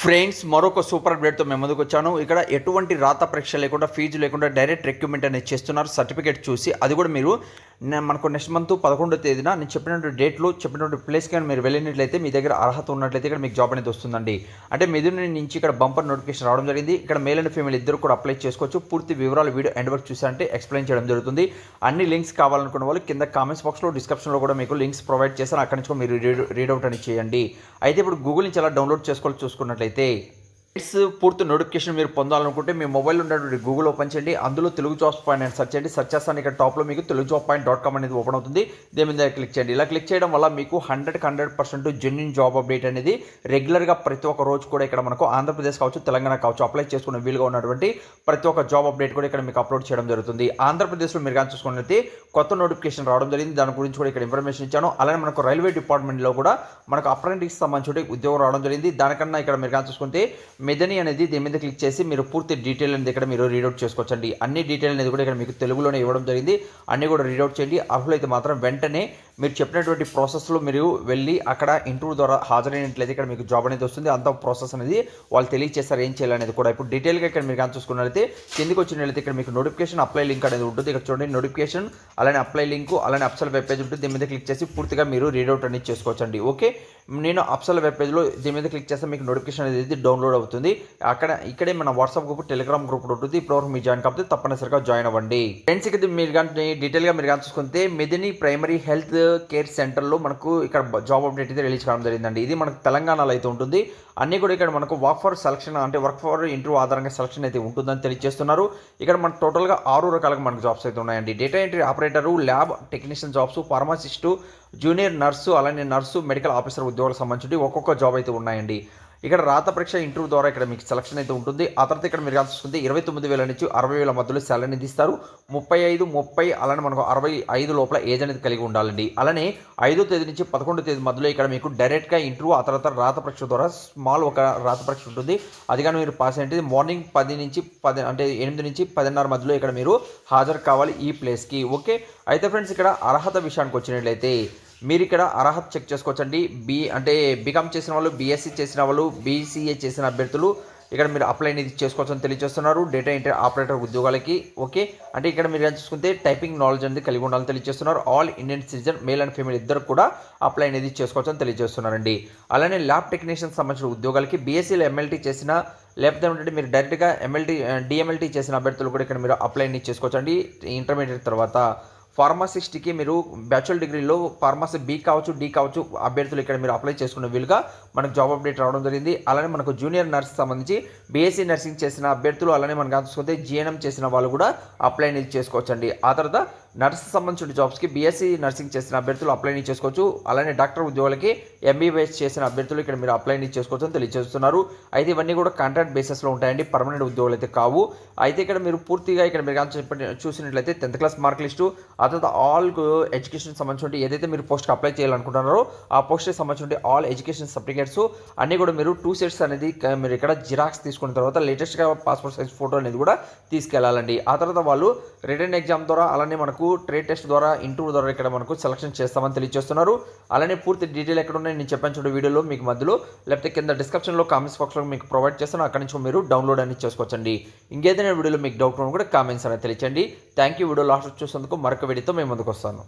Friends మరొక super అప్డేట్తో మేము ముందుకు వచ్చాను. ఇక్కడ ఎటువంటి రాత పరీక్ష లేకుండా ఫీజు లేకుండా డైరెక్ట్ రిక్రూట్మెంట్ అనేది చేస్తున్నారు. సర్టిఫికేట్ చూసి అది కూడా మీరు నేను మనకు నెక్స్ట్ మంత్ పదకొండో తేదీన నేను చెప్పినటువంటి డేట్లో చెప్పినటువంటి ప్లేస్కి కానీ మీరు వెళ్ళినట్లయితే మీ దగ్గర అర్హత ఉన్నట్లయితే ఇక్కడ మీకు జాబ్ అనేది వస్తుందండి. అంటే మిథున నుంచి ఇక్కడ బంపర్ నోటిఫికేషన్ రావడం జరిగింది. ఇక్కడ మేల్ అండ్ ఫీమేల్ ఇద్దరు కూడా అప్లై చేసుకోవచ్చు. పూర్తి వివరాలు వీడియో ఎండ్ వరకు చూసారంటే ఎక్స్ప్లెయిన్ చేయడం జరుగుతుంది. అన్ని లింక్స్ కావాలనుకున్న వాళ్ళు కింద కామెంట్స్ బాక్స్లో డిస్క్రిప్షన్లో కూడా మీకు లింక్స్ ప్రొవైడ్ చేస్తాను అక్కడి నుంచి మీరు రీడ్ రీడౌట్ అని చేయండి. అయితే ఇప్పుడు గూగుల్ నుంచి ఎలా డౌన్లోడ్ చేసుకోవాలి చూసుకున్నట్లయితే ఇట్స్ పూర్తి నోటిఫికేషన్ మీరు పొందాలనుకుంటే మీ మొబైల్ ఉన్నటువంటి గూగుల్ ఓపెన్ చేయండి. అందులో తెలుగు జాబ్స్ పాయింట్ అని సెర్చ్ చేయండి. సెర్చ్ చేస్తాను. ఇక్కడ టాప్లో మీకు Telugu job point dot com అనేది ఓపెన్ అవుతుంది. దీని మీద క్లిక్ చేయండి. ఇలా క్లిక్ చేయడం వల్ల మీకు హండ్రెడ్కి hundred percent genuine job update అనేది రెగ్యులర్గా ప్రతి ఒక్క రోజు కూడా ఇక్కడ మనకు ఆంధ్రప్రదేశ్ కావచ్చు తెలంగాణ కావచ్చు అప్లై చేసుకునే వీలుగా ఉన్నటువంటి ప్రతి ఒక్క జాబ్ అప్డేట్ కూడా ఇక్కడ మీకు అప్లోడ్ చేయడం జరుగుతుంది. ఆంధ్రప్రదేశ్లో మీరు కానీ చూసుకున్నట్లయితే కొత్త నోటిఫికేషన్ రావడం జరిగింది. దాని గురించి కూడా ఇక్కడ ఇన్ఫర్మేషన్ ఇచ్చాను. అలానే మనకు రైల్వే డిపార్ట్మెంట్లో కూడా మనకు అప్రెంటిస్ సంబంధించి ఉద్యోగం రావడం జరిగింది. దానికన్నా ఇక్కడ మీరు కానీ చూసుకుంటే మెదని అనేది దీని మీద క్లిక్ చేసి మీరు పూర్తి డీటెయిల్ అనేది ఇక్కడ మీరు రీడౌట్ చేసుకోవచ్చండి. అన్ని డీటెయిల్ అనేది కూడా ఇక్కడ మీకు తెలుగులోనే ఇవ్వడం జరిగింది. అన్ని కూడా రీడౌట్ చేయండి. అర్హులైతే మాత్రం వెంటనే మీరు చెప్పినటువంటి ప్రాసెస్లో మీరు వెళ్ళి అక్కడ ఇంటర్వ్యూ ద్వారా హాజరైనట్లయితే ఇక్కడ మీకు జాబ్ అనేది వస్తుంది. అంత ప్రాసెస్ అనేది వాళ్ళు తెలియచేస్తారు ఏం చేయాలనేది కూడా. ఇప్పుడు డీటెయిల్గా ఇక్కడ మీరు కానీ చూసుకున్నట్లయితే కిందికి వచ్చినట్లయితే ఇక్కడ మీకు నోటిఫికేషన్ అప్లై లింక్ అనేది ఉంటుంది. ఇక్కడ చూడండి నోటిఫికేషన్ అలానే అప్లై లింక్ అలానే అప్సల్ వెబ్ పేజ్ ఉంటుంది. దీని మీద క్లిక్ చేసి పూర్తిగా మీరు రీడౌట్ అనేది చేసుకోవచ్చండి. ఓకే? నేను అప్సల్ వెబ్ పేజ్లో దీని మీద క్లిక్ చేస్తే మీకు నోటిఫికేషన్ అనేది డౌన్లోడ్ అవుతుంది. అక్కడ ఇక్కడే మన వాట్సాప్ గ్రూప్ టెలిగ్రామ్ గ్రూప్ ఉంటుంది. ఇప్పుడు మీరు జాయిన్ కాకపోతే తప్పనిసరిగా జాయిన్ అవ్వండి. ఫ్రెండ్స్ ఇక్కడ మీరు కానీ డీటెయిల్గా మీరు కానీ చూసుకుంటే మెదిని ప్రైమరీ హెల్త్ కేర్ సెంటర్లో మనకు ఇక్కడ జాబ్ అప్డేట్ అయితే రిలీజ్ కావడం జరిగిందండి. ఇది మనకు తెలంగాణలో అయితే ఉంటుంది. అన్ని కూడా ఇక్కడ మనకు వర్క్ ఫర్ సెలక్షన్ అంటే వర్క్ ఫర్ ఇంటర్వ్యూ ఆధారంగా సెలక్షన్ అయితే ఉంటుందని తెలియజేస్తున్నారు. ఇక్కడ మనకు టోటల్గా ఆరు రకాలుగా మనకు జాబ్స్ అయితే ఉన్నాయండి. Data entry operator lab technician jobs pharmacist junior nurse అలానే నర్సు మెడికల్ ఆఫీసర్ ఉద్యోగాలకు సంబంధించి ఒక్కొక్క జాబ్ అయితే ఉన్నాయండి. ఇక్కడ రాత పరీక్ష ఇంటర్వ్యూ ద్వారా ఇక్కడ మీకు సెలక్షన్ అయితే ఉంటుంది. ఆ తర్వాత ఇక్కడ మీరు కానీ ఇరవై తొమ్మిది వేల నుంచి అరవై వేల మధ్యలో శాలరీ అనేది ఇస్తారు. ముప్పై ఐదు ముప్పై అలానే మనకు అరవై ఐదు లోపల ఏజ్ అనేది కలిగి ఉండాలండి. అలానే ఐదో తేదీ నుంచి పదకొండో తేదీ మధ్యలో ఇక్కడ మీకు డైరెక్ట్గా ఇంటర్వ్యూ ఆ తర్వాత రాత పరీక్ష ద్వారా స్మాల్ ఒక రాత పరీక్ష ఉంటుంది. అది కానీ మీరు పాస్ అయ్యేది మార్నింగ్ పది నుంచి పది అంటే ఎనిమిది నుంచి పదిన్నర మధ్యలో ఇక్కడ మీరు హాజరు కావాలి ఈ ప్లేస్కి ఓకే అయితే ఫ్రెండ్స్ ఇక్కడ అర్హత విషయానికి వచ్చినట్లయితే మీరు ఇక్కడ అర్హత చెక్ చేసుకోవచ్చండి. బీ అంటే బీకామ్ చేసిన వాళ్ళు బీఎస్సీ చేసిన వాళ్ళు బీసీఏ చేసిన అభ్యర్థులు ఇక్కడ మీరు అప్లై అనేది చేసుకోవచ్చని తెలియజేస్తున్నారు. డేటా ఎంట్రీ ఆపరేటర్ ఉద్యోగాలకి ఓకే. అంటే ఇక్కడ మీరు ఏం చూసుకుంటే టైపింగ్ నాలెడ్జ్ అనేది కలిగి ఉండాలని తెలియజేస్తున్నారు. All Indian citizen male and female ఇద్దరు కూడా అప్లై అనేది చేసుకోవచ్చని తెలియజేస్తున్నారండి. అలానే ల్యాబ్ టెక్నీషియన్ సంబంధించిన ఉద్యోగాలకి బీఎస్సీలో ఎంఎల్టీ చేసిన లేకపోతే ఏంటంటే మీరు డైరెక్ట్గా ఎంఎల్టీ డిఎంఎల్టీ చేసిన అభ్యర్థులు కూడా ఇక్కడ మీరు అప్లై అనేది చేసుకోవచ్చండి. ఇంటర్మీడియట్ తర్వాత ఫార్మసిస్ట్కి మీరు బ్యాచులర్ డిగ్రీలో ఫార్మసీ బీ కావచ్చు డీ కావచ్చు అభ్యర్థులు ఇక్కడ మీరు అప్లై చేసుకునే వీలుగా మనకు జాబ్ అప్డేట్ రావడం జరిగింది. అలానే మనకు జూనియర్ నర్స్ సంబంధించి బీఎస్సీ నర్సింగ్ చేసిన అభ్యర్థులు అలానే మనకు చూసుకుంటే జీఎన్ఎం చేసిన వాళ్ళు కూడా అప్లై అనేది చేసుకోవచ్చండి. ఆ తర్వాత నర్స్ సంబంధించిన జాబ్స్కి బీఎస్సీ నర్సింగ్ చేసిన అభ్యర్థులు అప్లై చేసుకోవచ్చు. అలానే డాక్టర్ ఉద్యోగులకి ఎంబీబీఎస్ చేసిన అభ్యర్థులు ఇక్కడ మీరు అప్లై చేసుకోవచ్చు అని తెలియజేస్తున్నారు. అయితే ఇవన్నీ కూడా కాంట్రాక్ట్ బేసిస్లో ఉంటాయండి. పర్మనెంట్ ఉద్యోగులు అయితే కావు. అయితే ఇక్కడ మీరు పూర్తిగా ఇక్కడ మీరు చెప్పండి చూసినట్లయితే టెన్త్ క్లాస్ మార్క్ లిస్టు ఆ తర్వాత ఆల్ ఎడ్యుకేషన్ సంబంధించి ఏదైతే మీరు పోస్ట్కి అప్లై చేయాలనుకుంటున్నారో ఆ పోస్ట్కి సంబంధించి ఆల్ ఎడ్యుకేషన్ సర్టిఫికేట్స్ అన్నీ కూడా మీరు టూ సెట్స్ అనేది మీరు ఇక్కడ జిరాక్స్ తీసుకున్న తర్వాత లేటెస్ట్గా పాస్పోర్ట్ సైజ్ ఫోటో అనేది కూడా తీసుకెళ్ళాలండి. ఆ తర్వాత వాళ్ళు రిటర్న్ ఎగ్జామ్ ద్వారా అలానే మనకు ట్రేడ్ టెస్ట్ ద్వారా ఇంటర్వ్యూ ద్వారా ఇక్కడ మనకు సెలక్షన్ చేస్తామని తెలియజేస్తున్నారు. అలానే పూర్తి డీటెయిల్ ఎక్కడ ఉన్నాయి నేను చెప్పాను చూడండి వీడియోలో మీకు మధ్యలో. లేకపోతే కింద డిస్క్రిప్షన్లో కామెంట్స్ బాక్స్లో మీకు ప్రొవైడ్ చేస్తాను. అక్కడి నుంచి మీరు డౌన్లోడ్ అనేది చేసుకోవచ్చండి. ఇంకేదైనా వీడియోలో మీకు డౌట్ ఉన్నా కూడా కామెంట్స్ అనేది తెలియచండి. థ్యాంక్ యూ వీడియో లాస్ట్ చూసేందుకు మరొక వీడియోతో మేము ముందుకు వస్తాను.